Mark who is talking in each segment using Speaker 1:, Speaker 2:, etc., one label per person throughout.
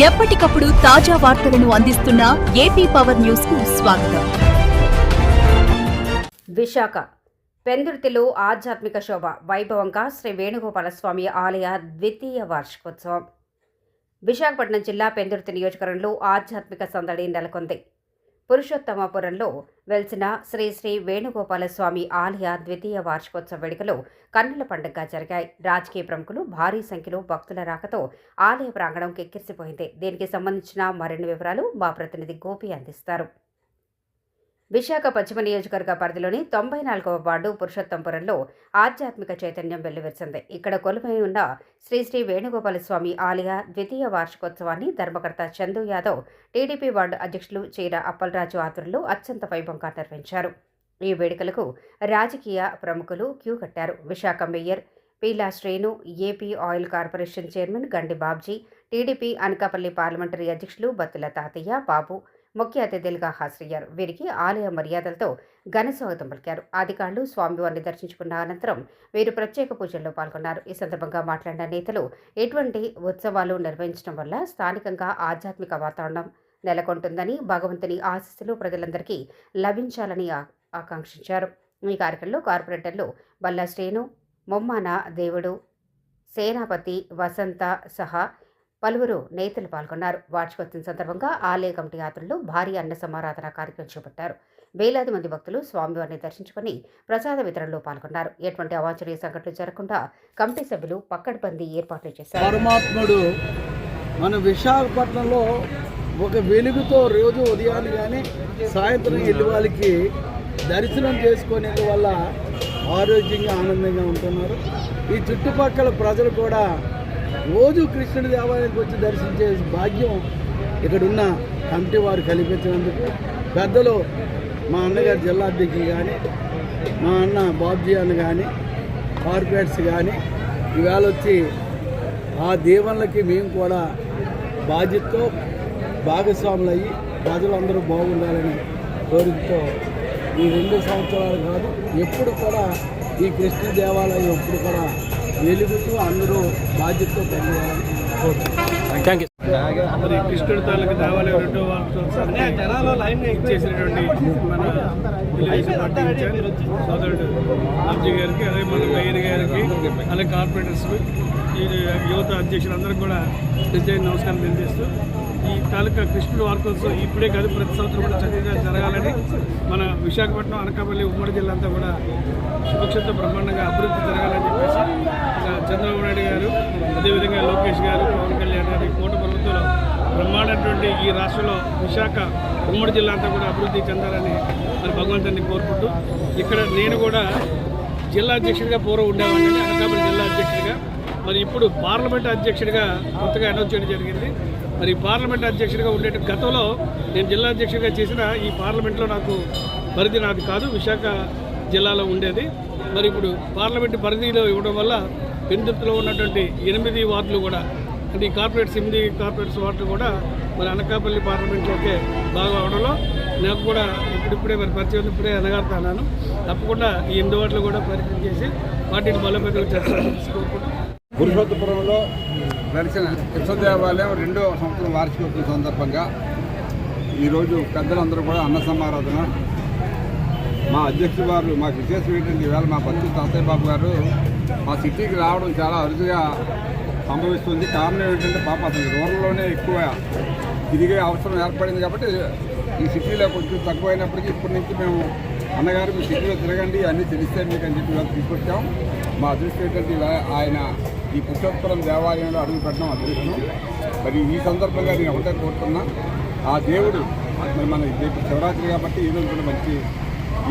Speaker 1: ఎప్పటికప్పుడు తాజా వార్తలను అందిస్తున్న ఏపీ పవర్ న్యూస్కు స్వాగతం.
Speaker 2: విశాఖ. పెందుర్తిలో ఆధ్యాత్మిక శోభ వైభవంగా శ్రీ వేణుగోపాల స్వామి ఆలయ ద్వితీయ వార్షికోత్సవం. విశాఖపట్నం జిల్లా పెందుర్తి నియోజకవర్గంలో ఆధ్యాత్మిక సందడి నెలకొంది. పురుషోత్తమపురంలో వెలిసిన శ్రీ శ్రీ వేణుగోపాలస్వామి ఆలయ ద్వితీయ వార్షికోత్సవ వేడుకలు కన్నుల పండుగగా జరిగాయి. రాజకీయ ప్రముఖులు భారీ సంఖ్యలో భక్తుల రాకతో ఆలయ ప్రాంగణం కెక్కిరిసిపోయింది. దీనికి సంబంధించిన మరిన్ని వివరాలు మా ప్రతినిధి గోపి అందిస్తారు. విశాఖ పశ్చిమ నియోజకవర్గ పరిధిలోని తొంభై నాలుగవ వార్డు పురుషోత్తంపురంలో ఆధ్యాత్మిక చైతన్యం వెల్లువెరిసింది ఇక్కడ కొలుమై ఉన్న శ్రీ శ్రీ వేణుగోపాల స్వామి ఆలయ ద్వితీయ వార్షికోత్సవాన్ని ధర్మకర్త చందు యాదవ్ టీడీపీ వార్డు అధ్యక్షులు చీర అప్పలరాజు ఆధ్వర్యంలో అత్యంత వైభవంగా నిర్వహించారు. ఈ వేడుకలకు రాజకీయ ప్రముఖులు క్యూ కట్టారు. Visakha mayor Peela Srinu AP oil corporation chairman Gandi Babji TDP Anakapalli parliamentary అధ్యక్షులు బత్తుల తాతయ్య బాబు ముఖ్య అతిథులుగా హాజరయ్యారు. వీరికి ఆలయ మర్యాదలతో ఘన స్వాగతం పలికారు. అధికారులు స్వామివారిని దర్శించుకున్న అనంతరం వీరు ప్రత్యేక పూజల్లో పాల్గొన్నారు. ఈ సందర్భంగా మాట్లాడిన నేతలు ఎటువంటి ఉత్సవాలు నిర్వహించడం వల్ల స్థానికంగా ఆధ్యాత్మిక వాతావరణం నెలకొంటుందని భగవంతుని ఆశీస్సులు ప్రజలందరికీ లభించాలని ఆకాంక్షించారు. ఈ కార్యక్రమంలో కార్పొరేటర్లు బల్లా శ్రేణు మొమ్మాన దేవుడు సేనాపతి వసంత సహా పలువురు నేతలు పాల్గొన్నారు. వార్షికోత్సవం సందర్భంగా ఆలయ కమిటీ యాత్రలు భారీ అన్న సమారాధన కార్యక్రమం చేపట్టారు. వేలాది మంది భక్తులు స్వామివారిని దర్శించుకుని ప్రసాద వితరణలో పాల్గొన్నారు. ఎటువంటి అవాంఛనీయ సంఘటనలు జరగకుండా కమిటీ సభ్యులు పక్కడబందీ ఏర్పాట్లు చేశారు.
Speaker 3: పరమాత్ముడు మన విశాఖపట్నంలో ఒక వెలుగుతో రోజు ఉదయాన్ని కానీ సాయంత్రం వెళ్ళి వాళ్ళకి దర్శనం చేసుకునే వల్ల ఆరోగ్యంగా ఆనందంగా ఉంటున్నారు. ఈ చుట్టుపక్కల ప్రజలు కూడా రోజు కృష్ణుడి దేవాలయానికి వచ్చి దర్శించే భాగ్యం ఇక్కడున్న కమిటీ వారు కల్పించినందుకు. పెద్దలు మా అన్నగారు జిల్లా అధ్యక్షులు కానీ మా అన్న బాబ్జీ అన్న కానీ కార్పొరేట్స్ కానీ ఇవాళ వచ్చి ఆ దీవెనలకి మేము కూడా బాధ్యతతో భాగస్వాములు అయ్యి ప్రజలందరూ బాగుండాలని కోరికతో ఈ రెండు సంవత్సరాలు కాదు ఎప్పుడు కూడా ఈ కృష్ణ దేవాలయం ఎప్పుడు కూడా వెలుగుతూ అందరూ బాధ్యతతో పనిచేయాలని కోరుతున్నాం
Speaker 4: మరి కృష్ణుడి తాలూకు దేవాలయం రెండో వార్షికోత్సవాన్ని ఇచ్చేసినటువంటి మన సోదరుడు అబ్జీ గారికి అదే మన మేయర్ గారికి అలాగే కార్పొరేటర్స్ ఈ యువత అధ్యక్షులందరికీ కూడా ప్రత్యేక నమస్కారం తెలియజేస్తూ ఈ తాలూకా కృష్ణుడి వార్షికోత్సవం ఇప్పుడే కాదు ప్రతి సంవత్సరం కూడా చక్కగా జరగాలని మన విశాఖపట్నం అనకాపల్లి ఉమ్మడి జిల్లా అంతా కూడా సురక్షిత బ్రహ్మాండంగా అభివృద్ధి జరగాలని చెప్పేసి చంద్రబాబు నాయుడు గారు అదేవిధంగా లోకేష్ గారు పవన్ కళ్యాణ్ గారు ఈ ప్రభుత్వంలో బ్రహ్మాండటువంటి ఈ రాష్ట్రంలో విశాఖ ఉమ్మడి జిల్లా అంతా కూడా అభివృద్ధి చెందాలని మరి భగవంతుని కోరుకుంటూ ఇక్కడ నేను కూడా జిల్లా అధ్యక్షుడిగా పూర్వం ఉండేవాడిని అనకాపల్లి జిల్లా అధ్యక్షుడిగా. మరి ఇప్పుడు పార్లమెంట్ అధ్యక్షుడిగా కొత్తగా అనౌన్స్ చేయడం జరిగింది. మరి పార్లమెంట్ అధ్యక్షుడిగా ఉండే గతంలో నేను జిల్లా అధ్యక్షుడిగా చేసిన ఈ పార్లమెంట్లో నాకు పరిధి నాకు కాదు విశాఖ జిల్లాలో ఉండేది. మరి ఇప్పుడు పార్లమెంట్ పరిధిలో ఇవ్వడం వల్ల పెందుతులో ఉన్నటువంటి ఎనిమిది వార్డులు కూడా అంటే ఈ కార్పొరేట్స్ ఎనిమిది కార్పొరేట్స్ వార్డులు కూడా మరి అనకాపల్లి పార్లమెంట్లోకే బాగా అవడంలో నాకు కూడా ఇప్పుడిప్పుడే మరి పరిచయం ఇప్పుడే అనగారుతున్నాను. తప్పకుండా ఈ ఎనిమిది వార్డులు కూడా పరిచయం చేసి వాటిని బలోపేతం చేస్తాను. కోరుకుంటున్నాను
Speaker 5: పురుషోత్తపురంలో దర్శన కృష్ణ దేవాలయం రెండో సంవత్సరం వార్షికోత్సవం సందర్భంగా ఈరోజు పెద్దలందరూ కూడా అన్న సమారాధన. మా అధ్యక్షుడు వారు మాకు విశేషం ఏంటంటే ఈవేళ మా పత్తి తాతయ్య బాబు గారు మా సిటీకి రావడం చాలా అరుదుగా సంభవిస్తుంది. కారణం ఏంటంటే పాప అసలు రూరల్లోనే ఎక్కువ తిరిగే అవసరం ఏర్పడింది కాబట్టి ఈ సిటీలో కొంచెం తక్కువైనప్పటికీ ఇప్పటి నుంచి మేము అన్నగారు మీ సిటీలో తిరగండి అన్నీ తెలిస్తే మీకు అని చెప్పి ఇవాళ తీసుకొచ్చాం. మా అదృష్టం ఏంటంటే ఇలా ఆయన ఈ పురుషోత్తరం దేవాలయంలో అడుగు పెట్టడం అదృష్టం. మరి ఈ సందర్భంగా నేను ఒకటే కోరుతున్నా ఆ దేవుడు మరి మన రేపు శివరాత్రి కాబట్టి ఈ రోజు కూడా మంచి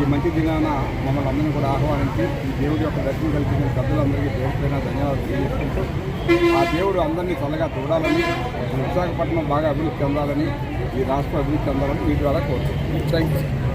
Speaker 5: ఈ మంచి దినాన మమ్మల్ని అందరినీ కూడా ఆహ్వానించి ఈ దేవుడి యొక్క దర్శనం కల్పించిన పెద్దలందరికీ దేవుడిపైన ధన్యవాదాలు తెలియజేసుకుంటూ ఆ దేవుడు అందరినీ చల్లగా చూడాలని విశాఖపట్నం బాగా అభివృద్ధి చెందాలని ఈ రాష్ట్రం అభివృద్ధి చెందాలని మీ ద్వారా కోరుతున్నాను థ్యాంక్ యూ